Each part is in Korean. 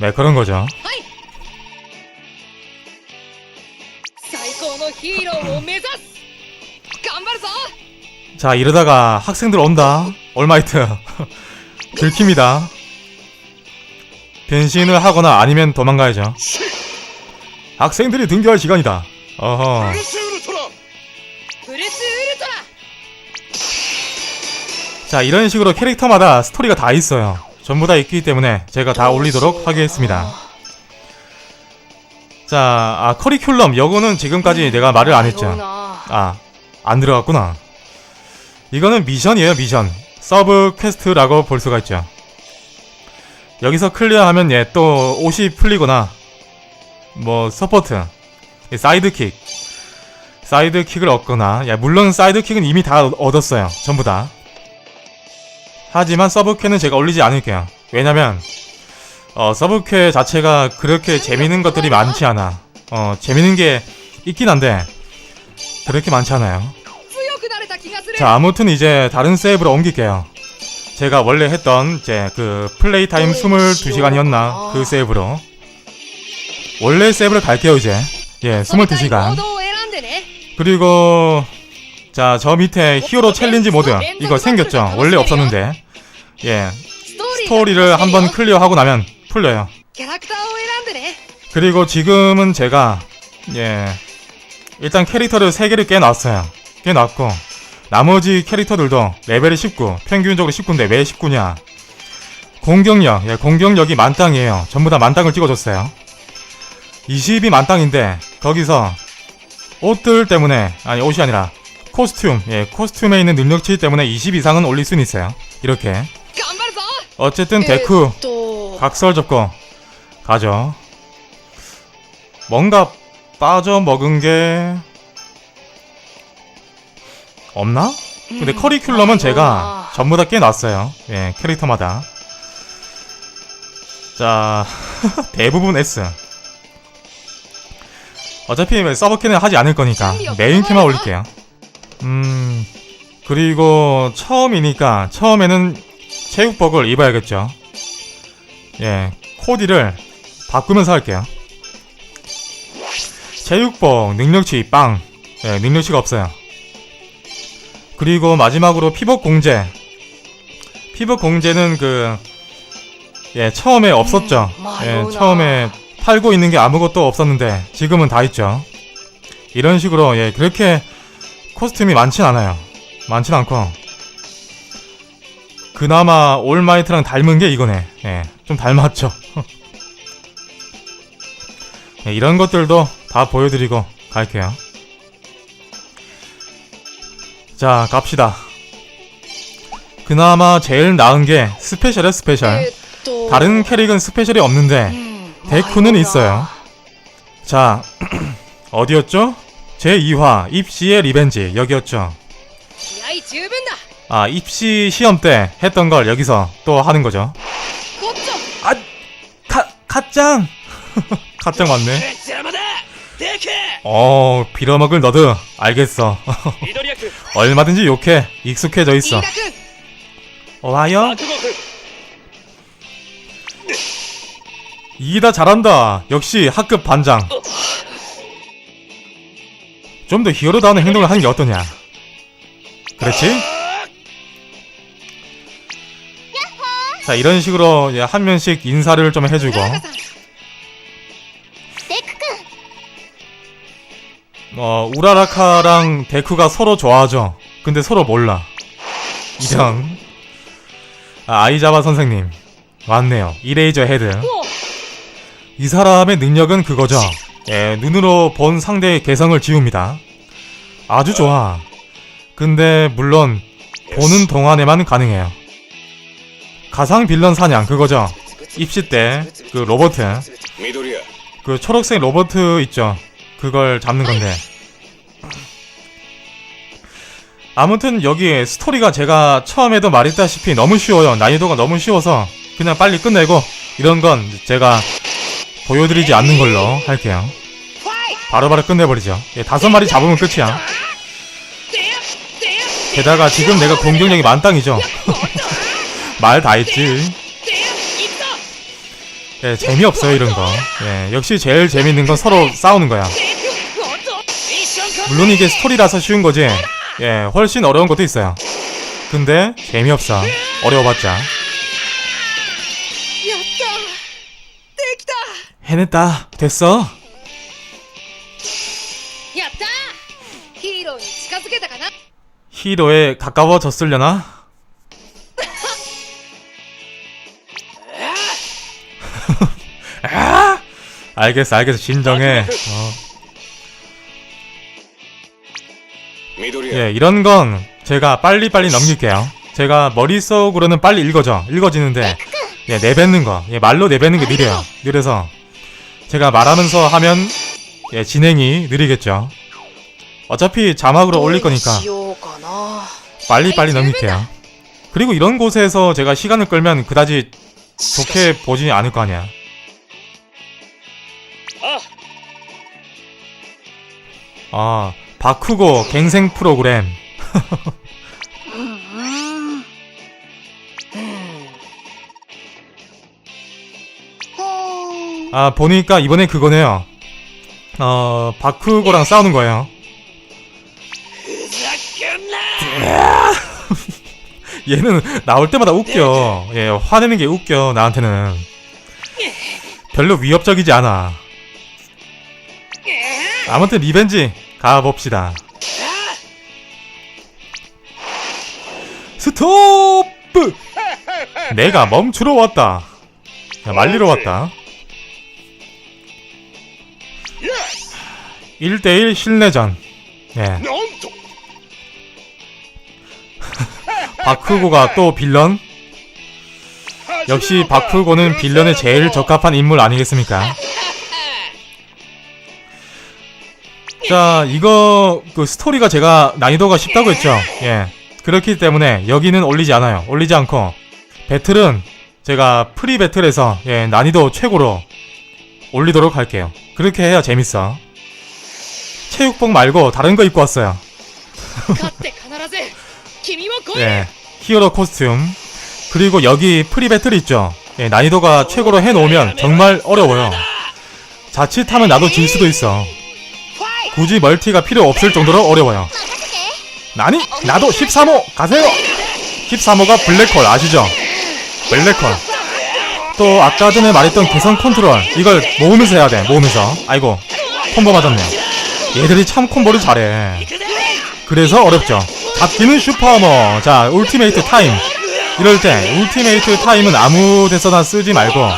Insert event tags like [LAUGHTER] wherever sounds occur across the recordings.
네, 그런 거죠. 자, 이러다가 학생들 온다. 얼마이트. [LAUGHS] 들킵니다. 변신을 하거나 아니면 도망가야죠. 학생들이 등교할 시간이다. 어허. 자, 이런 식으로 캐릭터마다 스토리가 다 있어요. 전부 다 있기 때문에 제가 다 올리도록 하겠습니다. 자, 아, 커리큘럼. 요거는 지금까지 내가 말을 안 했죠. 아, 안 들어갔구나. 이거는 미션이에요, 미션. 서브 퀘스트라고 볼 수가 있죠. 여기서 클리어하면 얘또 옷이 풀리거나, 뭐, 서포트, 이 사이드킥, 사이드킥을 얻거나, 야, 물론 사이드킥은 이미 다 얻었어요. 전부 다. 하지만 서브퀘는 제가 올리지 않을게요. 왜냐면 어, 서브퀘 자체가 그렇게 재밌는 것들이 많지 않아. 어, 재밌는 게 있긴 한데 그렇게 많지 않아요. 자, 아무튼 이제 다른 세이브로 옮길게요. 제가 원래 했던 이제 그 플레이 타임 22시간이었나? 그 세이브로. 원래 세이브를 갈게요 이제. 예 22시간. 그리고 자 저 밑에 히어로 챌린지 모드. 이거 생겼죠? 원래 없었는데. 예 스토리를 한번 클리어하고 나면 풀려요. 그리고 지금은 제가 예 일단 캐릭터를 3개를 깨놨어요. 깨놨고 나머지 캐릭터들도 레벨이 19 평균적으로 19인데 왜 19냐 공격력 예 공격력이 만땅이에요. 전부 다 만땅을 찍어줬어요. 20이 만땅인데 거기서 옷들 때문에 아니 옷이 아니라 코스튬 예 코스튬에 있는 능력치 때문에 20 이상은 올릴 수는 있어요. 이렇게 어쨌든 데쿠 と 각설 접고 가죠. 뭔가 빠져 먹은 게 없나? 근데 음, 커리큘럼은 제가 아이고야. 전부 다 깨놨어요. 예, 캐릭터마다. 자, [LAUGHS] 대부분 S. 어차피 서버캐는 하지 않을 거니까 메인캐만 올릴게요. 음, 그리고 처음이니까 처음에는 체육복을 입어야겠죠. 예, 코디를 바꾸면서 할게요. 체육복, 능력치, 빵. 예, 능력치가 없어요. 그리고 마지막으로 피복 공제. 피복 공제는 그, 예, 처음에 없었죠. 예. 처음에 팔고 있는 게 아무것도 없었는데, 지금은 다 있죠. 이런 식으로, 예, 그렇게 코스튬이 많진 않아요. 많진 않고. 그나마 올마이트랑 닮은 게 이거네. 예, 좀 닮았죠. [LAUGHS] 예, 이런 것들도 다 보여드리고 갈게요. 자, 갑시다. 그나마 제일 나은 게 스페셜의 스페셜. 다른 캐릭은 스페셜이 없는데 데쿠는 있어요. 자, [CLEARS THROAT] 어디였죠? 제2화 입시의 리벤지 여기였죠. 아 입시 시험 때 했던 걸 여기서 또 하는 거죠. 아, 가, 가짱! 가짱 맞네. 어, 빌어먹을 너드. 알겠어. [LAUGHS] 얼마든지 욕해. 익숙해져 있어. 와요? 그! 이다 잘한다. 역시 학급 반장. 좀 더 히어로다운 행동을 하는 게 어떠냐? 그렇지? 자 이런 식으로 한 명씩 인사를 좀 해주고. 어 우라라카랑 데크가 서로 좋아하죠. 근데 서로 몰라. 이런. 아, 아이자바 선생님. 맞네요. 이레이저 헤드. 이 사람의 능력은 그거죠. 예, 눈으로 본 상대의 개성을 지웁니다. 아주 좋아. 근데 물론 보는 동안에만 가능해요. 가상 빌런 사냥 그거죠. 입시 때 그 로버트 미도리야 그 초록색 로버트 있죠. 그걸 잡는 건데. 아무튼 여기 스토리가 제가 처음에도 말했다시피 너무 쉬워요. 난이도가 너무 쉬워서 그냥 빨리 끝내고 이런 건 제가 보여드리지 않는 걸로 할게요. 바로바로 바로 끝내버리죠. 예, 다섯 마리 잡으면 끝이야. 게다가 지금 내가 공격력이 만땅이죠. [LAUGHS] 말 다 했지. 예, 재미없어요, 이런 거. 예, 역시 제일 재밌는 건 서로 싸우는 거야. 물론 이게 스토리라서 쉬운 거지. 예, 훨씬 어려운 것도 있어요. 근데 재미없어. 어려워봤자. 해냈다. 됐어. 히로에 가까워졌으려나? 아! 알겠어, 알겠어. 진정해. 어. 예, 이런 건 제가 빨리빨리 넘길게요. 제가 머릿속으로는 빨리 읽어져. 읽어지는데, 예, 내뱉는 거. 예, 말로 내뱉는 게 느려요. 그래서 제가 말하면서 하면, 예, 진행이 느리겠죠. 어차피 자막으로 올릴 거니까 빨리빨리 넘길게요. 그리고 이런 곳에서 제가 시간을 끌면 그다지 좋게 보지 않을 거 아니야. 아, 바쿠고 갱생 프로그램. 음. 아, 보니까 이번에 그거네요. 어, 바쿠고랑 싸우는 거예요. [LAUGHS] 얘는 나올 때마다 웃겨. 예, 화내는 게 웃겨, 나한테는. 별로 위협적이지 않아. 아무튼 리벤지 가봅시다. 스톱! 내가 멈추러 왔다. 야, 말리러 왔다. 1대1 실내전. 예. [LAUGHS] 바쿠고가 또 빌런? 역시 바쿠고는 빌런에 제일 적합한 인물 아니겠습니까? 자 이거 그 스토리가 제가 난이도가 쉽다고 했죠? 예. 그렇기 때문에 여기는 올리지 않아요. 올리지 않고. 배틀은 제가 프리 배틀에서 예 난이도 최고로 올리도록 할게요. 그렇게 해야 재밌어. 체육복 말고 다른 거 입고 왔어요. 예. 히어로 코스튬. 그리고 여기 프리 배틀 있죠? 예 난이도가 최고로 해놓으면 정말 어려워요. 자칫하면 나도 질 수도 있어. 굳이 멀티가 필요 없을 정도로 어려워요. 나니? 나도 13호 가세요! 13호가 블랙홀 아시죠? 블랙홀. 또 아까 전에 말했던 개선 컨트롤 이걸 모으면서 해야 돼 모으면서 아이고 콤보 맞았네 얘들이 참 콤보를 잘해 그래서 어렵죠. 잡기는 슈퍼하머. 자, 울티메이트 타임. 이럴 때 울티메이트 타임은 아무 데서나 쓰지 말고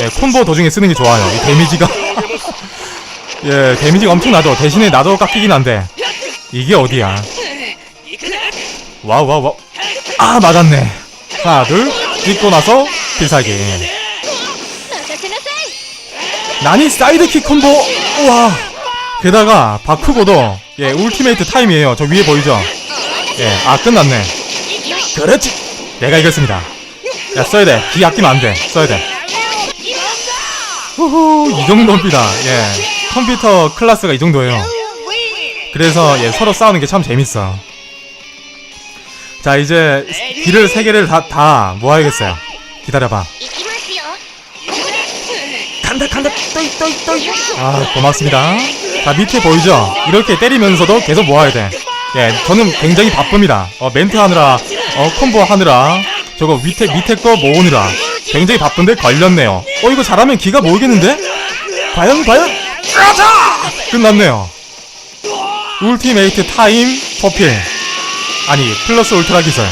예, 콤보 도중에 쓰는 게 좋아요. 이 데미지가 [LAUGHS] 예, 데미지가 엄청나죠. 대신에 나도 깎이긴 한데 이게 어디야? 와우 와우 와우. 아 맞았네. 하나 둘 찍고 나서 필살기. 나니 사이드킥 콤보. 우와. 게다가 바쿠고도 예 울티메이트 타임이에요. 저 위에 보이죠? 예, 아 끝났네. 그렇지. 내가 이겼습니다. 야 써야 돼. 기 아끼면 안 돼. 써야 돼. 후후 이 정도입니다. 예. 컴퓨터 클래스가 이 정도예요. 그래서 예, 서로 싸우는 게 참 재밌어. 자, 이제 길을 세 개를 다, 다 모아야겠어요. 기다려봐. 간다, 간다, 떠이, 떠이, 떠이. 아, 고맙습니다. 자, 밑에 보이죠? 이렇게 때리면서도 계속 모아야 돼. 예, 저는 굉장히 바쁩니다. 어, 멘트 하느라, 어, 콤보 하느라, 저거 밑에, 밑에 거 모으느라. 굉장히 바쁜데 걸렸네요. 어, 이거 잘하면 기가 모이겠는데? 과연, 과연? 가자 끝났네요 울티메이트 타임 포필 아니 플러스 울트라 기술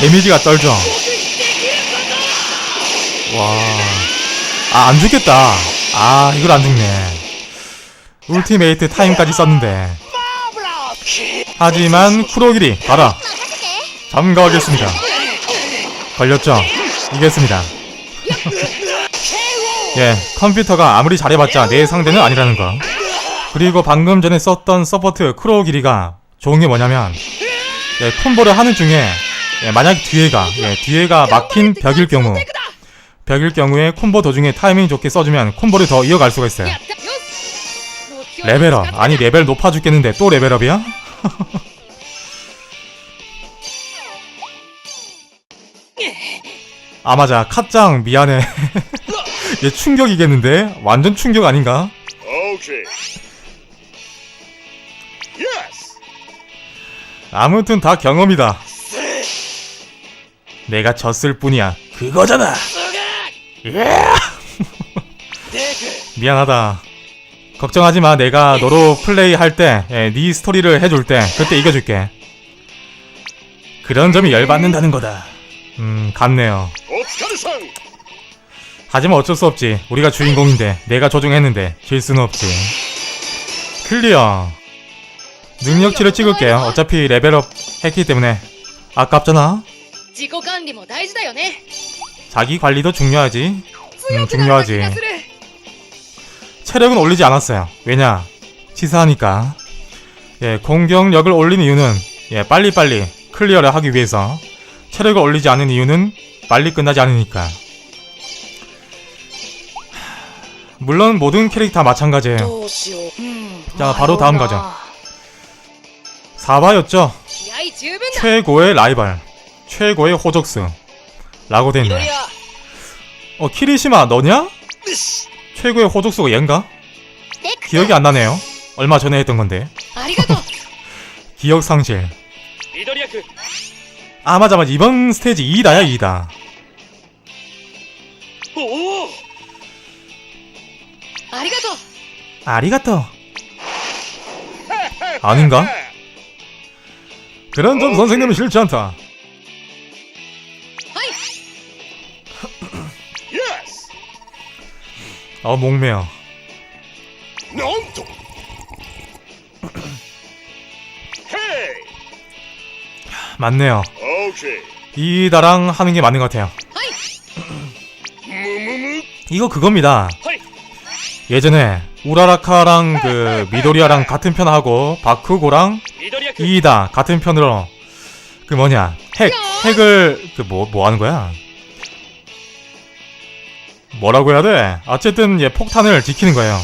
데미지가 떨죠 와 아, 안 죽겠다. 아, 이걸 안 죽네. 울티메이트 타임까지 썼는데. 하지만 쿠로기리, 봐라. 잠가하겠습니다. 걸렸죠? 이겼습니다. 예, 컴퓨터가 아무리 잘해봤자 내 상대는 아니라는 거. 그리고 방금 전에 썼던 서포트 크로우 길이가 좋은 게 뭐냐면 예, 콤보를 하는 중에 예, 만약 뒤에가 예, 뒤에가 막힌 벽일 경우 벽일 경우에 콤보 도중에 타이밍 좋게 써주면 콤보를 더 이어갈 수가 있어요. 레벨업 아니 레벨 높아 죽겠는데 또 레벨업이야? [LAUGHS] 아 맞아 카짱 미안해 [LAUGHS] 얘 충격이겠는데? 완전 충격 아닌가? 오케이. 예스. 아무튼 다 경험이다. 내가 졌을 뿐이야. 그거잖아. [LAUGHS] 미안하다. 걱정하지 마. 내가 너로 플레이 할 때, 예, 네 스토리를 해줄 때, 그때 이겨줄게. 그런 점이 열받는다는 거다. 음, 같네요. お疲れさん 하지만 어쩔 수 없지. 우리가 주인공인데, 내가 조종했는데, 질 수는 없지. 클리어. 능력치를 찍을게요. 어차피 레벨업 했기 때문에. 아깝잖아. 自己管理も大事だよね 자기 관리도 중요하지. 強くなった気がする 체력은 올리지 않았어요. 왜냐? 치사하니까. 예, 공격력을 올린 이유는 예, 빨리빨리 클리어를 하기 위해서 체력을 올리지 않은 이유는 빨리 끝나지 않으니까. 물론 모든 캐릭터 마찬가지예요. 자, 바로 다음 가자. 4바였죠? 최고의 라이벌, 최고의 호적스 라고 돼있네. 어, 키리시마 너냐? 최고의 호적수가 얘인가? 기억이 안 나네요. 얼마 전에 했던 건데. [LAUGHS] 기억 상실. 아 맞아 맞아 이번 스테이지 2다야 2다. 아리가토. 아리가토. 아닌가? 그런 점 선생님은 싫지 않다. 아 어, 목매야. 네, 맞네요. 이 나랑 하는 게 맞는 것 같아요. 뭐, 뭐, 뭐? 이거 그겁니다. 예전에 우라라카랑 그 미도리아랑 같은 편 하고 바쿠고랑 이이다 같은 편으로 그 뭐냐 핵 핵을 그뭐 뭐 하는 거야? 뭐라고 해야 돼? 어쨌든 얘 폭탄을 지키는 거예요.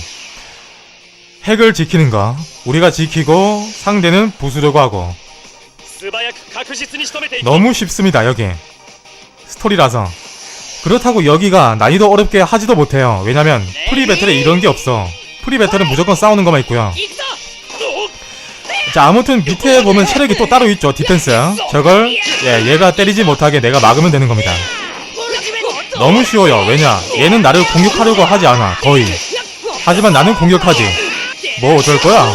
핵을 지키는 거. 우리가 지키고 상대는 부수려고 하고. 너무 쉽습니다 여기 스토리라서. 그렇다고 여기가 난이도 어렵게 하지도 못해요. 왜냐면 네. 프리배틀에 이런게 없어. 프리배틀은 무조건 싸우는 것만 있고요. 자 아무튼 밑에 보면 체력이 또 따로 있죠 디펜스. 저걸 예, 얘가 때리지 못하게 내가 막으면 되는 겁니다. 너무 쉬워요. 왜냐 얘는 나를 공격하려고 하지 않아 거의. 하지만 나는 공격하지. 뭐 어쩔 거야?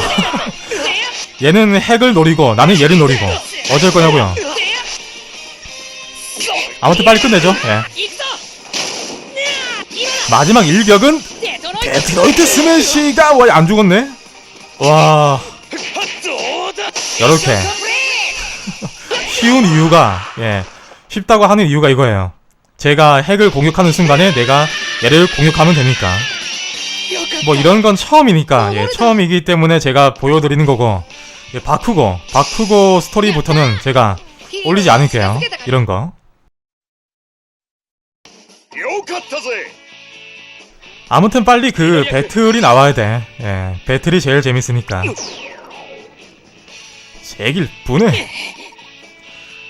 [LAUGHS] 얘는 핵을 노리고 나는 얘를 노리고. 어쩔 거냐고요. 아무튼 빨리 끝내죠. 예. 마지막 일격은 데트로이트 스매시가 와, 안 죽었네. 와. 이렇게 [LAUGHS] 쉬운 이유가 예 쉽다고 하는 이유가 이거예요. 제가 핵을 공격하는 순간에 내가 얘를 공격하면 되니까. 뭐 이런 건 처음이니까 예 처음이기 때문에 제가 보여드리는 거고 예, 바쿠고 바쿠고 스토리부터는 제가 올리지 않을게요 이런 거. 아무튼 빨리 그 배틀이 나와야 돼. 예, 배틀이 제일 재밌으니까. 제길 분해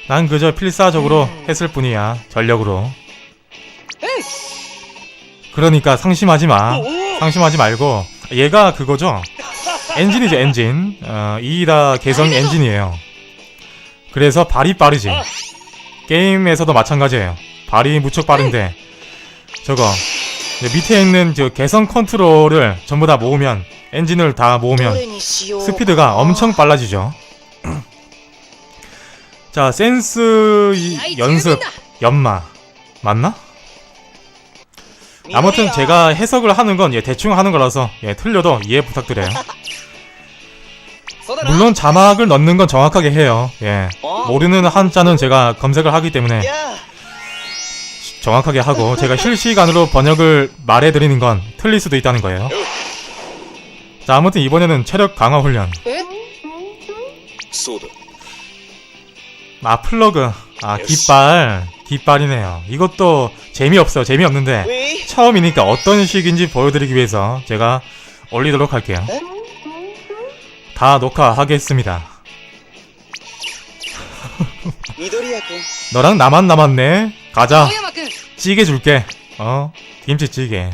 난 그저 필사적으로 했을 뿐이야 전력으로. 그러니까 상심하지 마. 상심하지 말고. 얘가 그거죠? 엔진이죠 엔진. 어, 이다 개성 엔진이에요. 그래서 발이 빠르지. 게임에서도 마찬가지예요. 발이 무척 빠른데. 저거 네, 밑에 있는 그 저 개선 컨트롤을 전부 다 모으면 엔진을 다 모으면 스피드가 엄청 빨라지죠. [CLEARS THROAT] 자 센스 연습 연마. 맞나? 아무튼 제가 해석을 하는 건 예, 대충 하는 거라서 예, 틀려도 이해 부탁드려요. 물론 자막을 넣는 건 정확하게 해요. 예, 모르는 한자는 제가 검색을 하기 때문에. 정확하게 하고 제가 실시간으로 번역을 말해드리는 건 틀릴 수도 있다는 거예요. 자, 아무튼 이번에는 체력 강화 훈련. 아, 플러그. 아, 깃발. 깃발이네요. 이것도 재미없어요. 재미없는데 처음이니까 어떤 식인지 보여드리기 위해서 제가 올리도록 할게요. 다 녹화하겠습니다. [LAUGHS] 너랑 나만 남았네. 가자. 찌개 줄게. 어? 김치찌개.